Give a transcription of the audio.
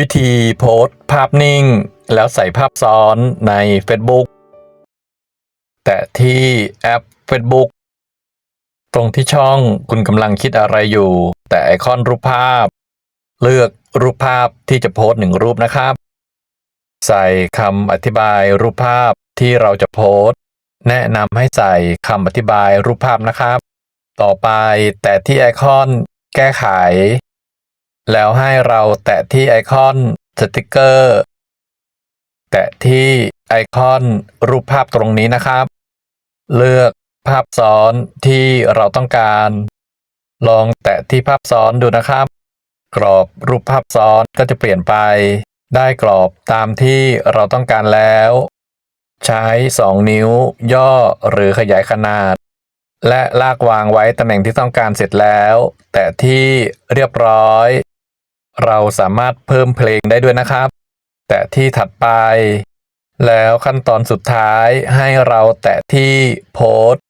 วิธีโพสต์ ภาพนิ่ง แล้วใส่ภาพซ้อนใน Facebook แตะที่แอป Facebook ตรงที่ช่องคุณกำลังคิดอะไรอยู่ แต่ไอคอนรูปภาพ เลือกรูปภาพที่จะโพสต์หนึ่งรูปนะครับ ใส่คำอธิบายรูปภาพที่เราจะโพสต์ แนะนำให้ใส่คำอธิบายรูปภาพนะครับ ต่อไปแตะที่ไอคอนแก้ไข แล้วให้เราแตะที่ไอคอนสติกเกอร์ แตะที่ไอคอนรูปภาพตรงนี้นะครับ เลือกภาพซ้อนที่เราต้องการ ลองแตะที่ภาพซ้อนดูนะครับ กรอบรูปภาพซ้อนก็จะเปลี่ยนไป ได้กรอบตามที่เราต้องการแล้ว ใช้ 2 นิ้ว ย่อหรือขยายขนาด และลากวางไว้ตำแหน่งที่ต้องการเสร็จแล้ว แต่ที่เรียบร้อย เราสามารถเพิ่มเพลงได้ด้วยนะครับ แต่ที่ถัดไป แล้วขั้นตอนสุดท้ายให้เราแตะที่โพสต์